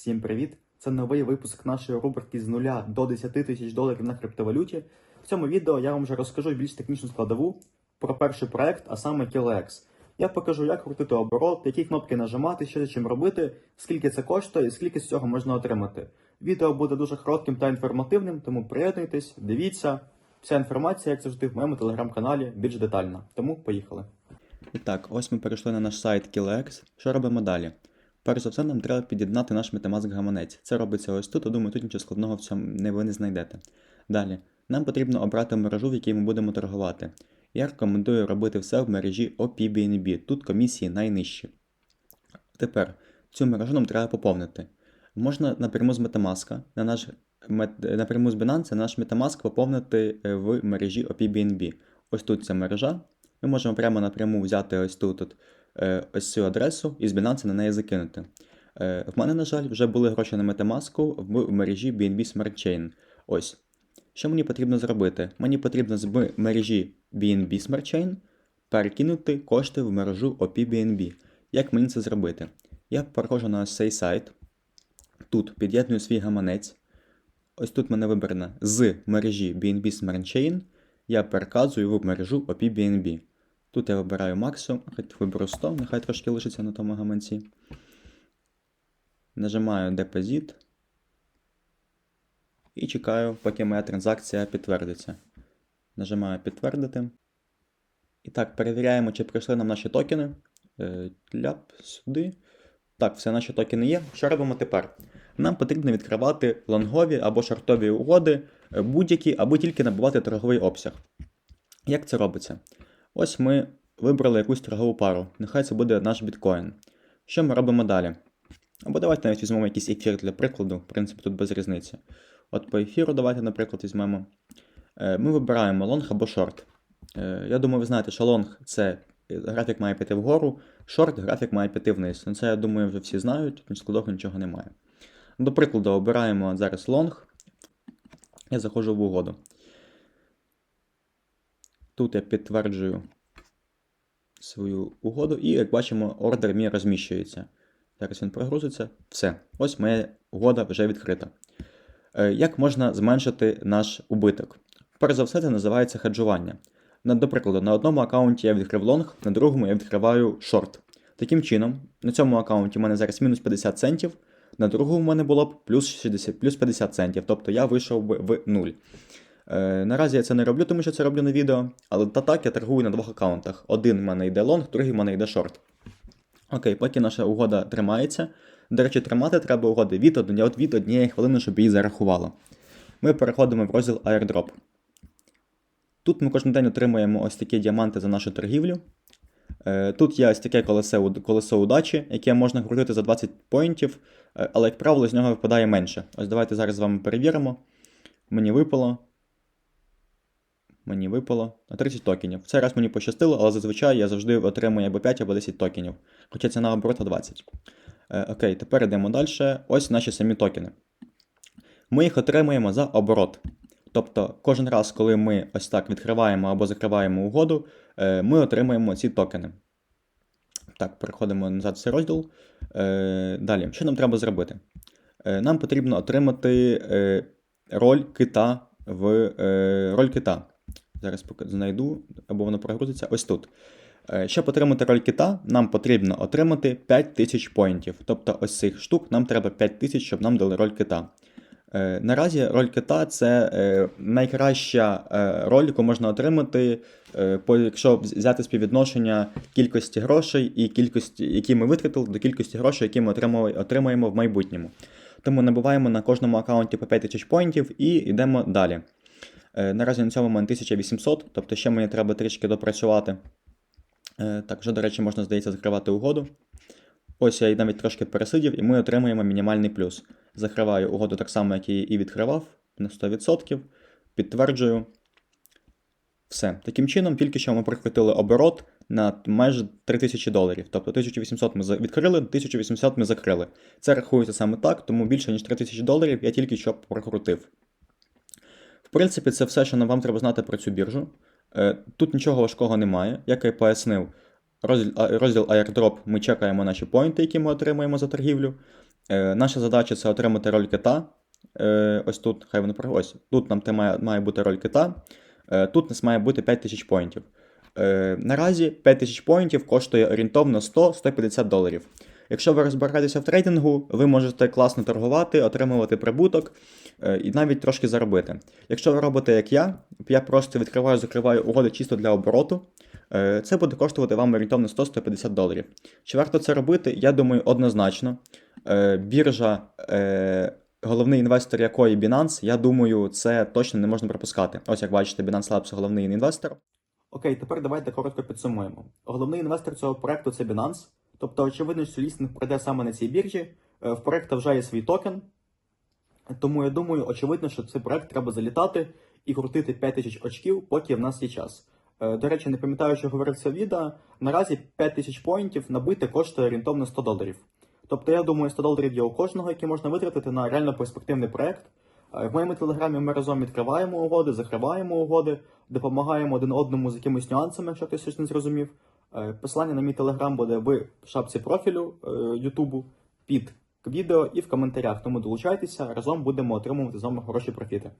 Всім привіт! Це новий випуск нашої рубрики з нуля до 10 тисяч доларів на криптовалюті. В цьому відео я вам вже розкажу більш технічну складову про перший проект, а саме KillX. Я покажу, як крутити оборот, які кнопки нажимати, що з чим робити, скільки це коштує і скільки з цього можна отримати. Відео буде дуже коротким та інформативним, тому приєднуйтесь, дивіться. Вся інформація, як завжди, в моєму телеграм-каналі більш детальна. Тому поїхали. І так, ось ми перейшли на наш сайт KillX. Що робимо далі? Перш за все, нам треба під'єднати наш Metamask гаманець. Це робиться ось тут, я думаю, тут нічого складного в цьому ви не знайдете. Далі, нам потрібно обрати мережу, в якій ми будемо торгувати. Я рекомендую робити все в мережі OPBNB, тут комісії найнижчі. Тепер цю мережу нам треба поповнити. Можна напряму з Metamask, на наш напряму з Binance наш Metamask поповнити е, в мережі OPBNB. Ось тут ця мережа. Ми можемо прямо напряму взяти ось тут от, ось цю адресу і з Binance на неї закинути. Е, В мене, на жаль, вже були гроші на Metamask в мережі BNB Smart Chain. Ось. Що мені потрібно зробити? Мені потрібно з мережі BNB Smart Chain перекинути кошти в мережу OPBNB. Як мені це зробити? Я переходжу на ось цей сайт. Тут під'єдную свій гаманець. Ось тут мене вибрано з мережі BNB Smart Chain. Я переказую в мережу OPBNB. Тут я вибираю максимум, виберу 100, нехай трошки лишиться на тому гаманці. Нажимаю депозит. І чекаю, поки моя транзакція підтвердиться. Нажимаю підтвердити. І так, перевіряємо, чи прийшли нам наші токени. Е, Ляп сюди. Так, все наші токени є. Що робимо тепер? Нам потрібно відкривати лонгові або шортові угоди, е, будь-які, або тільки набувати торговий обсяг. Як це робиться? Ось ми вибрали якусь торгову пару. Нехай це буде наш біткоін. Що ми робимо далі? Або давайте навіть візьмемо якийсь ефір для прикладу, в принципі, тут без різниці. От по ефіру давайте, наприклад, візьмемо. Е, Ми вибираємо лонг або шорт. Е, Я думаю, ви знаєте, що лонг це графік має піти вгору, шорт графік має піти вниз. Ну, Це, я думаю, вже всі знають, складного нічого немає. До прикладу, обираємо зараз лонг. Я заходжу в угоду. Тут я підтверджую свою угоду, і як бачимо, ордер мій розміщується. Зараз він прогрузиться. Все. Ось моя угода вже відкрита. Е, Як можна зменшити наш убиток? Перш за все, це називається хеджування. До прикладу, на одному аккаунті я відкрив лонг, на другому я відкриваю шорт. Таким чином, на цьому аккаунті в мене зараз мінус 50 центів, на другому в мене було б плюс 60, плюс 50 центів, тобто я вийшов би в нуль. Е, наразі я це не роблю, тому що це роблю на відео, але та так я торгую на двох аккаунтах. Один в мене йде лонг, другий в мене йде шорт. Окей, поки наша угода тримається. До речі, тримати треба угоди від, одні- от від однієї хвилини, щоб її зарахувало. Ми переходимо в розділ Airdrop. Тут ми кожен день отримуємо ось такі діаманти за нашу торгівлю. Е, Тут є ось таке колесо, колесо удачі, яке можна крутити за 20 поінтів, е, але, як правило, з нього випадає менше. Ось давайте зараз з вами перевіримо. Мені випало. Мені випало на 30 токенів. В цей раз мені пощастило, але зазвичай я завжди отримую або 5, або 10 токенів. Хоча ціна оборота 20. Е, окей, тепер йдемо далі. Ось наші самі токени. Ми їх отримуємо за оборот. Тобто, кожен раз, коли ми ось так відкриваємо або закриваємо угоду, е, ми отримуємо ці токени. Так, переходимо назад в цей розділ. Е, Далі, що нам треба зробити? Е, Нам потрібно отримати роль кита в роль кита. Зараз знайду, або воно прогрузиться ось тут. Е, Щоб отримати роль кита, нам потрібно отримати 5000 поінтів. Тобто ось цих штук нам треба 5000, щоб нам дали роль кита. Е, Наразі роль кита це е, найкраща роль, яку можна отримати, якщо взяти співвідношення кількості грошей і кількості, які ми витратили, до кількості грошей, які ми отримаємо в майбутньому. Тому набуваємо на кожному аккаунті по 5000 поінтів і йдемо далі. Е, Наразі на цьому в мене 1800, тобто ще мені треба трішки допрацювати. Е, Так, вже, до речі, можна, здається, закривати угоду. Ось я навіть трошки пересидів, і ми отримаємо мінімальний плюс. Закриваю угоду так само, як її і відкривав, на 100%. Підтверджую. Все. Таким чином, тільки що ми прикрутили оборот на майже 3000 доларів. Тобто 1800 ми відкрили, 1800 ми закрили. Це рахується саме так, тому більше ніж 3000 доларів я тільки що прокрутив. Принципі, це все, що нам вам треба знати про цю біржу. Е, Тут нічого важкого немає. Як я пояснив, розділ, Airdrop ми чекаємо наші поінти, які ми отримуємо за торгівлю. Е, наша задача це отримати роль кита. Е, ось тут, хай воно ось. Тут нам має, має бути роль кита. Тут нас має бути 5000 поінтів. Наразі 5000 поінтів коштує орієнтовно 100-150 доларів. Якщо ви розбираєтеся в трейдингу, ви можете класно торгувати, отримувати прибуток е, і навіть трошки заробити. Якщо ви робите як я, я просто відкриваю, закриваю угоди чисто для обороту. е, Це буде коштувати вам орієнтовно 100-150 доларів. Чи варто це робити? Я думаю, однозначно. Е, Біржа, головний інвестор якої Binance, я думаю, це точно не можна пропускати. Ось як бачите, Binance Labs головний інвестор. Окей, тепер давайте коротко підсумуємо. Головний інвестор цього проекту це Binance. Тобто, очевидно, що лістинг пройде саме на цій біржі. Е, В проекту вже є свій токен. Тому я думаю, очевидно, що цей проект треба залітати і крутити 5000 очків, поки в нас є час. Е, До речі, не пам'ятаю, що говорив це відео. Наразі 5000 поінтів набити коштує орієнтовно 100 доларів. Тобто, я думаю, 100 доларів є у кожного, які можна витратити на реально перспективний проект. Е, В моєму телеграмі ми разом відкриваємо угоди, закриваємо угоди, допомагаємо один одному з якимись нюансами, якщо хтось не зрозумів. Е, Посилання на мій телеграм буде в шапці профілю е, Ютубу під відео і в коментарях. Тому долучайтеся, разом будемо отримувати з вами хороші профіти.